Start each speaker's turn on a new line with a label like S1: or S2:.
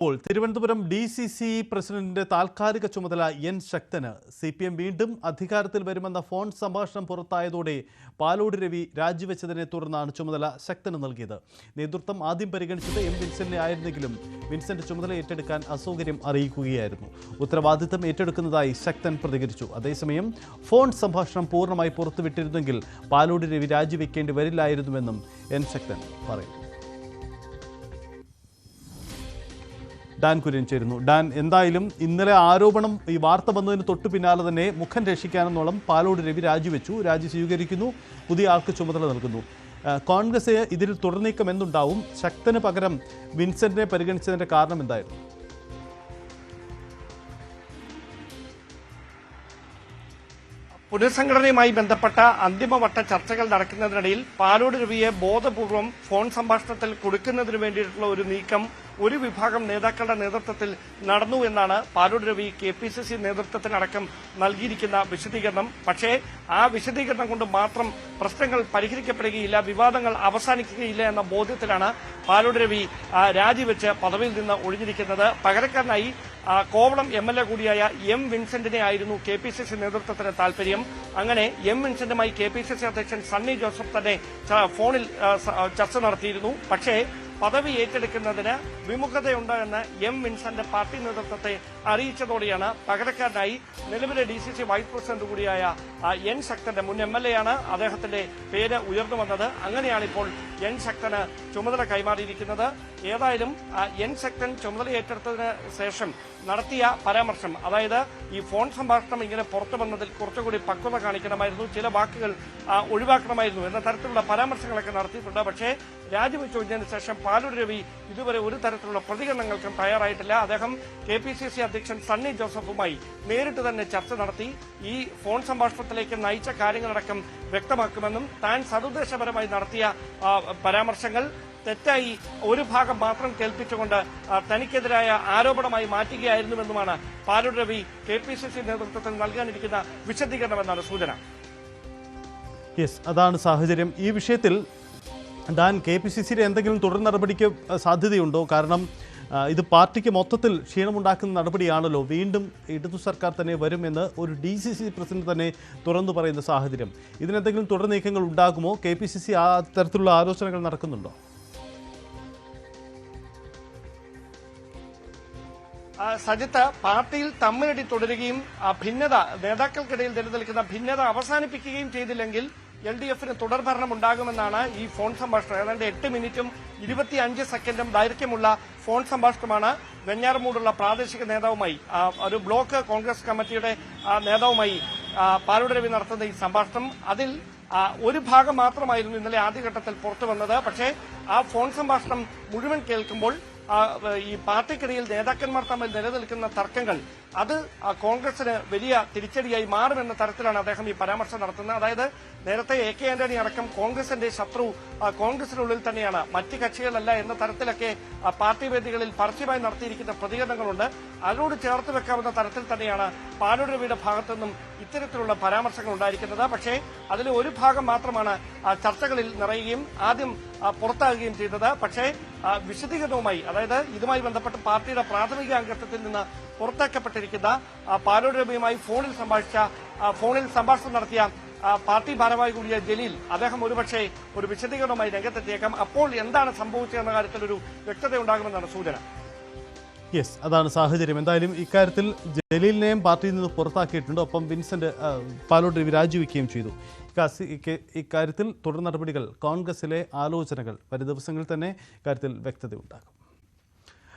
S1: ഇപ്പോൾ Thiruvananthapuram D C C പ്രസിഡന്റിന്റെ താൽക്കാലിക ചുമതല എൻ ശക്തന്. സി പി എം വീണ്ടും അധികാരത്തിൽ വരുമെന്ന ഫോൺ സംഭാഷണം പുറത്തായതോടെ പാലോട് രവി രാജിവെച്ചതിനെ തുടർന്നാണ് ചുമതല ശക്തന് നൽകിയത്. നേതൃത്വം ആദ്യം പരിഗണിച്ചത് എം വിൻസെന്റിനെ ആയിരുന്നെങ്കിലും വിൻസെന്റ് ചുമതല ഏറ്റെടുക്കാൻ അസൗകര്യം അറിയിക്കുകയായിരുന്നു. ഉത്തരവാദിത്തം ഏറ്റെടുക്കുന്നതായി ശക്തൻ പ്രതികരിച്ചു. അതേസമയം ഫോൺ സംഭാഷണം പൂർണമായി പുറത്തുവിട്ടിരുന്നെങ്കിൽ പാലോട് രവി രാജിവെക്കേണ്ടി വരില്ലായിരുന്നുവെന്നും എൻ ശക്തൻ പറയുന്നു. ഡാൻ കുര്യൻ ചേരുന്നു. ഡാൻ എന്തായാലും ഇന്നലെ ആരോപണം ഈ വാർത്ത വന്നതിന് തൊട്ടു പിന്നാലെ തന്നെ മുഖം രക്ഷിക്കാനെന്നോളം പാലോട് രവി രാജിവെച്ചു. രാജി സ്വീകരിക്കുന്നു. പുതിയ ആൾക്ക് ചുമതല നൽകുന്നു. കോൺഗ്രസ് ഇതിൽ തുടർനീക്കം എന്തുണ്ടാവും? ശക്തന് പകരം വിൻസെന്റിനെ പരിഗണിച്ചതിന്റെ കാരണം എന്തായിരുന്നു?
S2: പുനഃസംഘടനയുമായി ബന്ധപ്പെട്ട അന്തിമവട്ട ചർച്ചകൾ നടക്കുന്നതിനിടയിൽ പാലോട് രവിയെ ബോധപൂർവം ഫോൺ സംഭാഷണത്തിൽ കൊടുക്കുന്നതിന് വേണ്ടിയിട്ടുള്ള ഒരു നീക്കം ഒരു വിഭാഗം നേതാക്കളുടെ നേതൃത്വത്തിൽ നടന്നു എന്നാണ് Palode Ravi K P C C നേതൃത്വത്തിനടക്കം നൽകിയിരിക്കുന്ന വിശദീകരണം. പക്ഷേ ആ വിശദീകരണം കൊണ്ട് മാത്രം പ്രശ്നങ്ങൾ പരിഹരിക്കപ്പെടുകയില്ല വിവാദങ്ങൾ അവസാനിക്കുകയില്ല എന്ന ബോധ്യത്തിലാണ് പാലോട് രവി രാജിവെച്ച് പദവിയിൽ നിന്ന് ഒഴിഞ്ഞിരിക്കുന്നത്. പകരക്കാരനായി കോവളം എം എൽ എ കൂടിയായ എം വിൻസെന്റിനെ ആയിരുന്നു കെ പി സി സി നേതൃത്വത്തിന് താൽപര്യം. അങ്ങനെ എം വിൻസെന്റുമായി കെ പി സി സി അധ്യക്ഷൻ സണ്ണി ജോസഫ് തന്നെ ഫോണിൽ ചർച്ച നടത്തിയിരുന്നു. പക്ഷേ പദവി ഏറ്റെടുക്കുന്നതിന് വിമുഖതയുണ്ട് എന്ന് എം വിൻസെന്റ് പാർട്ടി നേതൃത്വത്തെ അറിയിച്ചതോടെയാണ് പകരക്കാരനായി നിലവിലെ D C C vice president കൂടിയായ എൻ ശക്തന്റെ മുൻ എം എൽ എ ആണ് അദ്ദേഹത്തിന്റെ പേര് ഉയർന്നു വന്നത്. അങ്ങനെയാണ് ഇപ്പോൾ എൻ ശക്തന് ചുമതല കൈമാറിയിരിക്കുന്നത്. ഏതായാലും എൻ ശക്തൻ ചുമതല ഏറ്റെടുത്തതിന് ശേഷം നടത്തിയ പരാമർശം അതായത് ഈ ഫോൺ സംഭാഷണം ഇങ്ങനെ പുറത്തു വന്നതിൽ കുറച്ചുകൂടി പക്വത കാണിക്കണമായിരുന്നു ചില വാക്കുകൾ ഒഴിവാക്കണമായിരുന്നു എന്ന തരത്തിലുള്ള പരാമർശങ്ങളൊക്കെ നടത്തിയിട്ടുണ്ട്. പക്ഷേ രാജിവെച്ച് ഒഴിഞ്ഞതിന് ശേഷം പാലൂർ രവി ഇതുവരെ ഒരു തരത്തിലുള്ള പ്രതികരണങ്ങൾക്കും തയ്യാറായിട്ടില്ല. അദ്ദേഹം കെ പി സി സി അധ്യക്ഷൻ സണ്ണി ജോസഫുമായി നേരിട്ട് തന്നെ ചർച്ച നടത്തി ഈ ഫോൺ സംഭാഷണത്തിലേക്ക് നയിച്ച കാര്യങ്ങളടക്കം വ്യക്തമാക്കുമെന്നും താൻ സതുദ്ദേശപരമായി നടത്തിയ പരാമർശങ്ങൾ തെറ്റായി ഒരു ഭാഗം മാത്രം കേൾപ്പിച്ചുകൊണ്ട് തനിക്കെതിരായ ആരോപണമായി മാറ്റുകയായിരുന്നുവെന്നുമാണ് Palur Ravi K P C C നേതൃത്വത്തിൽ നൽകാനിരിക്കുന്ന വിശദീകരണമെന്നാണ് സൂചന.
S1: യെസ് അതാണ് സാഹചര്യം. ഈ വിഷയത്തിൽ ഡാൻ കെ പി സി സിയുടെ എന്തെങ്കിലും തുടർ നടപടിക്ക് സാധ്യതയുണ്ടോ? കാരണം ഇത് പാർട്ടിക്ക് മൊത്തത്തിൽ ക്ഷീണമുണ്ടാക്കുന്ന നടപടിയാണല്ലോ. വീണ്ടും ഇടതു സർക്കാർ തന്നെ വരുമെന്ന് ഒരു ഡി സി സി പ്രസിഡന്റ് തന്നെ തുറന്നു പറയുന്ന സാഹചര്യം. ഇതിനെന്തെങ്കിലും തുടർ നീക്കങ്ങൾ ഉണ്ടാകുമോ? കെ പി സി സി ആ തരത്തിലുള്ള ആലോചനകൾ നടക്കുന്നുണ്ടോ?
S2: സജിത്ത് പാർട്ടിയിൽ തമ്മിലടി തുടരുകയും ഭിന്നത നേതാക്കൾക്കിടയിൽ നിലനിൽക്കുന്ന ഭിന്നത അവസാനിപ്പിക്കുകയും ചെയ്തില്ലെങ്കിൽ എൽ ഡി എഫിന് തുടർഭരണം ഉണ്ടാകുമെന്നാണ് ഈ ഫോൺ സംഭാഷണം. ഏതാണ്ട് എട്ട് മിനിറ്റും ഇരുപത്തി അഞ്ച് സെക്കൻഡും ദൈർഘ്യമുള്ള ഫോൺ സംഭാഷണമാണ് വെഞ്ഞാറമൂടുള്ള പ്രാദേശിക നേതാവുമായി ഒരു ബ്ലോക്ക് കോൺഗ്രസ് കമ്മിറ്റിയുടെ നേതാവുമായി പാലോട് രവി നടത്തുന്ന ഈ സംഭാഷണം. അതിൽ ഒരു ഭാഗം മാത്രമായിരുന്നു ഇന്നലെ ആദ്യഘട്ടത്തിൽ പുറത്തു വന്നത്. പക്ഷേ ആ ഫോൺ സംഭാഷണം മുഴുവൻ കേൾക്കുമ്പോൾ ഈ പാർട്ടിക്കിടയിൽ നേതാക്കന്മാർ തമ്മിൽ നിലനിൽക്കുന്ന തർക്കങ്ങൾ അത് കോൺഗ്രസിന് വലിയ തിരിച്ചടിയായി മാറുമെന്ന തരത്തിലാണ് അദ്ദേഹം ഈ പരാമർശം നടത്തുന്നത്. അതായത് നേരത്തെ എ കെ ആന്റണി അടക്കം കോൺഗ്രസിന്റെ ശത്രു കോൺഗ്രസിനുള്ളിൽ തന്നെയാണ്. മറ്റ് കക്ഷികളല്ല എന്ന തരത്തിലൊക്കെ പാർട്ടി വേദികളിൽ പരസ്യമായി നടത്തിയിരിക്കുന്ന പ്രതികരണങ്ങളുണ്ട്. അതിനോട് ചേർത്ത് വെക്കാവുന്ന തരത്തിൽ തന്നെയാണ് പാലുരവിയുടെ ഭാഗത്തു നിന്നും ഇത്തരത്തിലുള്ള പരാമർശങ്ങൾ ഉണ്ടായിരിക്കുന്നത്. പക്ഷേ അതിൽ ഒരു ഭാഗം മാത്രമാണ് ചർച്ചകളിൽ നിറയുകയും ആദ്യം പുറത്താകുകയും ചെയ്തത്. പക്ഷേ വിശദീകരണവുമായി അതായത് ഇതുമായി ബന്ധപ്പെട്ട് പാർട്ടിയുടെ പ്രാഥമിക അംഗത്വത്തിൽ നിന്ന് പുറത്താക്കപ്പെട്ടിരിക്കുന്ന ആ, പാലോട് രമയുമായി ഫോണിൽ സംഭാഷിച്ച ഫോണിൽ സംഭാഷണം നടത്തിയ പാർട്ടി ഭാരവാഹി കൂടിയ ജലീൽ അദ്ദേഹം ഒരുപക്ഷെ ഒരു വിശദീകരണവുമായി രംഗത്തെത്തിയേക്കാം. അപ്പോൾ എന്താണ് സംഭവിച്ചതെന്ന കാര്യത്തിൽ ഒരു വ്യക്തത ഉണ്ടാകുമെന്നാണ് സൂചന.
S1: യെസ് അതാണ് സാഹചര്യം. എന്തായാലും ഇക്കാര്യത്തിൽ ജലീലിനെയും പാർട്ടിയിൽ നിന്ന് പുറത്താക്കിയിട്ടുണ്ട്. ഒപ്പം വിൻസെന്റ് പാലോട്ട് പാലോട് രവി രാജിവെക്കുകയും ചെയ്തു. ഇക്കാര്യത്തിൽ തുടർ നടപടികൾ കോൺഗ്രസിലെ ആലോചനകൾ വരും ദിവസങ്ങളിൽ തന്നെ ഇക്കാര്യത്തിൽ വ്യക്തത ഉണ്ടാകും